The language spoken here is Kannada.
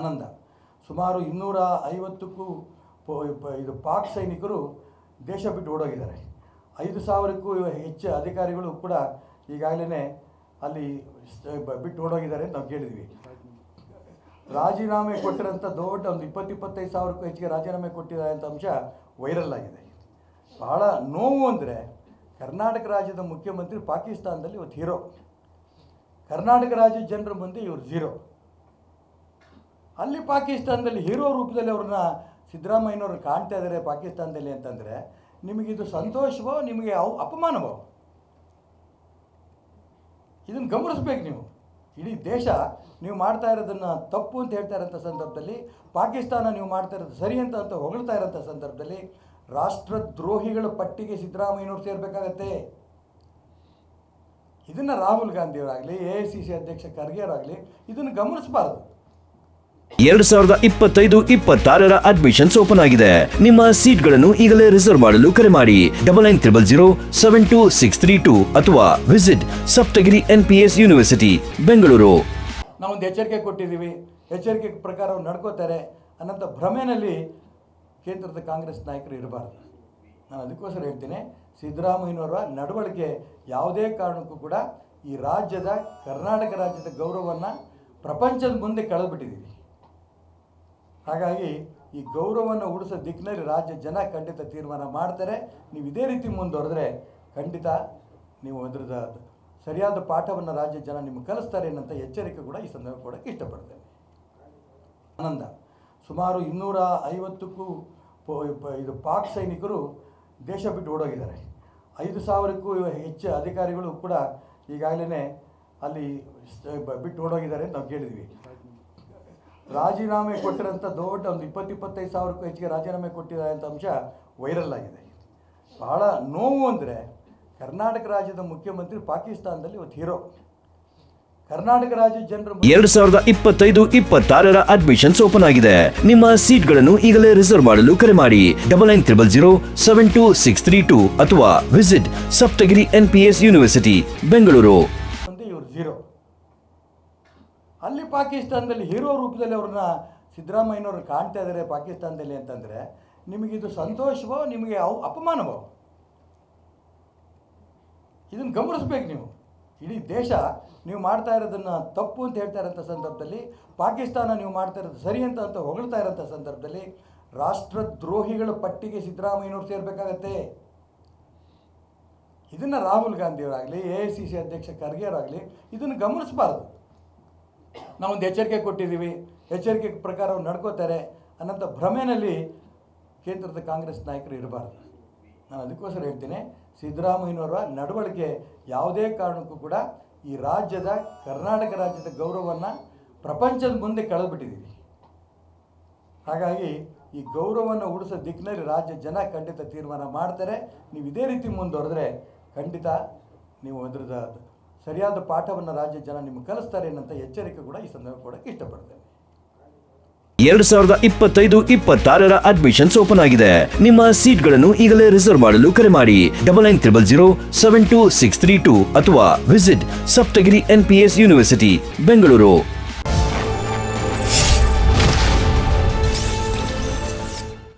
ಆನಂದ. ಸುಮಾರು ಇನ್ನೂರ ಐವತ್ತಕ್ಕೂ ಇದು ಪಾಕ್ ಸೈನಿಕರು ದೇಶ ಬಿಟ್ಟು ಓಡೋಗಿದ್ದಾರೆ. ಐದು ಸಾವಿರಕ್ಕೂ ಹೆಚ್ಚು ಅಧಿಕಾರಿಗಳು ಕೂಡ ಈಗಾಗಲೇ ಅಲ್ಲಿ ಬಿಟ್ಟು ಓಡೋಗಿದ್ದಾರೆ ಅಂತ ನಾವು ಕೇಳಿದ್ವಿ. ರಾಜೀನಾಮೆ ಕೊಟ್ಟಿರೋಂಥ ದೊಡ್ಡ ಒಂದು ಇಪ್ಪತ್ತು ಇಪ್ಪತ್ತೈದು ಸಾವಿರಕ್ಕೂ ಹೆಚ್ಚಿಗೆ ರಾಜೀನಾಮೆ ಕೊಟ್ಟಿದ್ದಾರೆ ಅಂತ ಅಂಶ ವೈರಲ್ ಆಗಿದೆ. ಬಹಳ ನೋವು ಅಂದರೆ ಕರ್ನಾಟಕ ರಾಜ್ಯದ ಮುಖ್ಯಮಂತ್ರಿ ಪಾಕಿಸ್ತಾನದಲ್ಲಿ ಇವತ್ತು ಹೀರೋ. ಕರ್ನಾಟಕ ರಾಜ್ಯದ ಜನರ ಮುಂದೆ ಇವರು ಝೀರೋ. ಅಲ್ಲಿ ಪಾಕಿಸ್ತಾನದಲ್ಲಿ ಹೀರೋ ರೂಪದಲ್ಲಿ ಅವ್ರನ್ನ ಸಿದ್ದರಾಮಯ್ಯನವ್ರನ್ನ ಕಾಣ್ತಾ ಇದ್ದಾರೆ ಪಾಕಿಸ್ತಾನದಲ್ಲಿ ಅಂತಂದರೆ ನಿಮಗಿದು ಸಂತೋಷವೋ, ನಿಮಗೆ ಅವು ಅಪಮಾನವೋ? ಇದನ್ನು ಗಮನಿಸ್ಬೇಕು ನೀವು. ಇಡೀ ದೇಶ ನೀವು ಮಾಡ್ತಾ ಇರೋದನ್ನು ತಪ್ಪು ಅಂತ ಹೇಳ್ತಾ ಇರೋಂಥ ಸಂದರ್ಭದಲ್ಲಿ, ಪಾಕಿಸ್ತಾನ ನೀವು ಮಾಡ್ತಾ ಇರೋದು ಸರಿ ಅಂತ ಅಂತ ಹೊಗಳ್ತಾ ಇರೋಂಥ ಸಂದರ್ಭದಲ್ಲಿ ರಾಷ್ಟ್ರದ್ರೋಹಿಗಳ ಪಟ್ಟಿಗೆ ಸಿದ್ದರಾಮಯ್ಯನವ್ರು ಸೇರಬೇಕಾಗತ್ತೆ. ಇದನ್ನು ರಾಹುಲ್ ಗಾಂಧಿಯವರಾಗಲಿ ಎ ಐ ಸಿ ಸಿ ಅಧ್ಯಕ್ಷ ಖರ್ಗೆಯವರಾಗಲಿ ಇದನ್ನು ಗಮನಿಸಬಾರ್ದು. ಎರಡು ಸಾವಿರದ ಇಪ್ಪತ್ತೈದು ಇಪ್ಪತ್ತಾರರ ಅಡ್ಮಿಷನ್ಸ್ ಓಪನ್ ಆಗಿದೆ. ನಿಮ್ಮ ಸೀಟ್ಗಳನ್ನು ಈಗಲೇ ರಿಸರ್ವ್ ಮಾಡಲು ಕರೆ ಮಾಡಿ. Double nine triple zero seven two six three two ಅಥವಾ visit Saptagiri N P S university Bengaluru. ನಾವೊಂದು ಎಚ್ಚರಿಕೆ ಕೊಟ್ಟಿದ್ದೀವಿ. ಎಚ್ಚರಿಕೆ ಪ್ರಕಾರ ನಡ್ಕೋತಾರೆ. ಅನ್ನೋಂಥ ಭ್ರಮೆನಲ್ಲಿ ಕೇಂದ್ರದ ಕಾಂಗ್ರೆಸ್ ನಾಯಕರು ಇರಬಾರ್ದು. ನಾನು ಅದಕ್ಕೋಸ್ಕರ ಹೇಳ್ತೀನಿ, ಸಿದ್ದರಾಮಯ್ಯನವರ ನಡವಳಿಕೆ ಯಾವುದೇ ಕಾರಣಕ್ಕೂ ಕೂಡ ಈ ರಾಜ್ಯದ, ಕರ್ನಾಟಕ ರಾಜ್ಯದ ಗೌರವವನ್ನು ಪ್ರಪಂಚದ ಮುಂದೆ ಕಳೆದ್ಬಿಟ್ಟಿದ್ದೀವಿ ಹಾಗಾಗಿ ಈ ಗೌರವವನ್ನು ಉಳಿಸೋ ದಿಕ್ಕಿನಲ್ಲಿ ರಾಜ್ಯ ಜನ ಖಂಡಿತ ತೀರ್ಮಾನ ಮಾಡ್ತಾರೆ. ನೀವು ಇದೇ ರೀತಿ ಮುಂದುವರೆದ್ರೆ ಖಂಡಿತ ನೀವು ಅದ್ರದ ಸರಿಯಾದ ಪಾಠವನ್ನು ರಾಜ್ಯ ಜನ ನಿಮಗೆ ಕಲಿಸ್ತಾರೆ ಅನ್ನೋಂಥ ಎಚ್ಚರಿಕೆ ಕೂಡ ಈ ಸಂದರ್ಭ ಕೊಡೋಕ್ಕೆ ಇಷ್ಟಪಡ್ತೇನೆ. ಆನಂದ. ಸುಮಾರು ಇನ್ನೂರ ಐವತ್ತಕ್ಕೂ ಇದು ಪಾಕ್ ಸೈನಿಕರು ದೇಶ ಬಿಟ್ಟು ಓಡೋಗಿದ್ದಾರೆ. ಐದು ಸಾವಿರಕ್ಕೂ ಹೆಚ್ಚು ಅಧಿಕಾರಿಗಳು ಕೂಡ ಈಗಾಗಲೇ ಅಲ್ಲಿ ಬಿಟ್ಟು ಓಡೋಗಿದ್ದಾರೆ ಅಂತ ನಾವು ಕೇಳಿದ್ವಿ. ರಾಜೀನಾಮೆ ಕೊಟ್ಟಿರೋಂಥ ದೊಡ್ಡ ಒಂದು ಇಪ್ಪತ್ತು ಇಪ್ಪತ್ತೈದು ಸಾವಿರಕ್ಕೂ ಹೆಚ್ಚಿಗೆ ರಾಜೀನಾಮೆ ಕೊಟ್ಟಿದ್ದಾರೆ ಅಂತ ಅಂಶ ವೈರಲ್ ಆಗಿದೆ. ಬಹಳ ನೋವು ಅಂದರೆ ಕರ್ನಾಟಕ ರಾಜ್ಯದ ಮುಖ್ಯಮಂತ್ರಿ ಪಾಕಿಸ್ತಾನದಲ್ಲಿ ಒಂದು ಹೀರೋ. ಕರ್ನಾಟಕ ರಾಜ್ಯ ಜನರ ಎರಡ್ ಸಾವಿರದ ಇಪ್ಪತ್ತೈದು, ಇಪ್ಪತ್ತಾರರ ಅಡ್ಮಿಷನ್ಸ್ ಓಪನ್ ಆಗಿದೆ. ನಿಮ್ಮ ಸೀಟ್ಗಳನ್ನು ಈಗಲೇ ರಿಸರ್ವ್ ಮಾಡಲು ಕರೆ ಮಾಡಿ. Double nine triple zero seven two six three two ಅಥವಾ visit Saptagiri N P S university Bengaluru. ಅಲ್ಲಿ ಪಾಕಿಸ್ತಾನದಲ್ಲಿ ಹೀರೋ ರೂಪದಲ್ಲಿ ಅವ್ರನ್ನ ಸಿದ್ದರಾಮಯ್ಯನವ್ರನ್ನ ಕಾಣ್ತಾ ಇದ್ದಾರೆ ಪಾಕಿಸ್ತಾನದಲ್ಲಿ ಅಂತಂದರೆ ನಿಮಗಿದು ಸಂತೋಷವೋ, ನಿಮಗೆ ಅವು ಅಪಮಾನವೋ? ಇದನ್ನು ಗಮನಿಸ್ಬೇಕು ನೀವು. ಇಡೀ ದೇಶ ನೀವು ಮಾಡ್ತಾ ಇರೋದನ್ನು ತಪ್ಪು ಅಂತ ಹೇಳ್ತಾ ಇರೋಂಥ ಸಂದರ್ಭದಲ್ಲಿ, ಪಾಕಿಸ್ತಾನ ನೀವು ಮಾಡ್ತಾ ಇರೋದು ಸರಿ ಅಂತ ಅಂತ ಹೊಗಳ್ತಾ ಇರೋಂಥ ಸಂದರ್ಭದಲ್ಲಿ ರಾಷ್ಟ್ರದ್ರೋಹಿಗಳ ಪಟ್ಟಿಗೆ ಸಿದ್ದರಾಮಯ್ಯನವ್ರು ಸೇರಬೇಕಾಗತ್ತೆ. ಇದನ್ನು ರಾಹುಲ್ ಗಾಂಧಿಯವರಾಗಲಿ, ಎ ಐ ಸಿ ಸಿ ಅಧ್ಯಕ್ಷ ಖರ್ಗೆಯವರಾಗಲಿ ಇದನ್ನು ಗಮನಿಸಬಾರ್ದು. ನಾವೊಂದು ಎಚ್ಚರಿಕೆ ಕೊಟ್ಟಿದ್ದೀವಿ. ಎಚ್ಚರಿಕೆ ಪ್ರಕಾರ ಅವ್ರು ನಡ್ಕೋತಾರೆ. ಅನ್ನೋಂಥ ಭ್ರಮೆನಲ್ಲಿ ಕೇಂದ್ರದ ಕಾಂಗ್ರೆಸ್ ನಾಯಕರು ಇರಬಾರ್ದು. ನಾನು ಅದಕ್ಕೋಸ್ಕರ ಹೇಳ್ತೀನಿ, ಸಿದ್ದರಾಮಯ್ಯನವರ ನಡವಳಿಕೆ ಯಾವುದೇ ಕಾರಣಕ್ಕೂ ಕೂಡ ಈ ರಾಜ್ಯದ, ಕರ್ನಾಟಕ ರಾಜ್ಯದ ಗೌರವವನ್ನು ಪ್ರಪಂಚದ ಮುಂದೆ ಕಳೆದುಬಿಟ್ಟಿದ್ದೀವಿ ಹಾಗಾಗಿ ಈ ಗೌರವವನ್ನು ಉಳಿಸೋ ದಿಕ್ಕಿನಲ್ಲಿ ರಾಜ್ಯ ಜನ ಖಂಡಿತ ತೀರ್ಮಾನ ಮಾಡ್ತಾರೆ. ನೀವು ಇದೇ ರೀತಿ ಮುಂದುವರೆದ್ರೆ ಖಂಡಿತ ನೀವು ಅದ್ರದ ಸರಿಯಾದ ಪಾಠವನ್ನು ರಾಜ್ಯ ಜನ ನಿಮಗೆ ಕಲಿಸ್ತಾರೆ ಅನ್ನೋಂಥ ಎಚ್ಚರಿಕೆ ಕೂಡ ಈ ಸಂದರ್ಭ ಕೊಡೋಕ್ಕೆ ಇಷ್ಟಪಡ್ತೇನೆ. ಎರಡು ಸಾವಿರದ ಇಪ್ಪತ್ತೈದು, ಇಪ್ಪತ್ತಾರರ ಅಡ್ಮಿಷನ್ಸ್ ಓಪನ್ ಆಗಿದೆ. ನಿಮ್ಮ ಸೀಟ್ಗಳನ್ನು ಈಗಲೇ ರಿಸರ್ವ್ ಮಾಡಲು ಕರೆ ಮಾಡಿ. Double nine triple zero seven two six three two ಅಥವಾ visit Saptagiri N P S university Bengaluru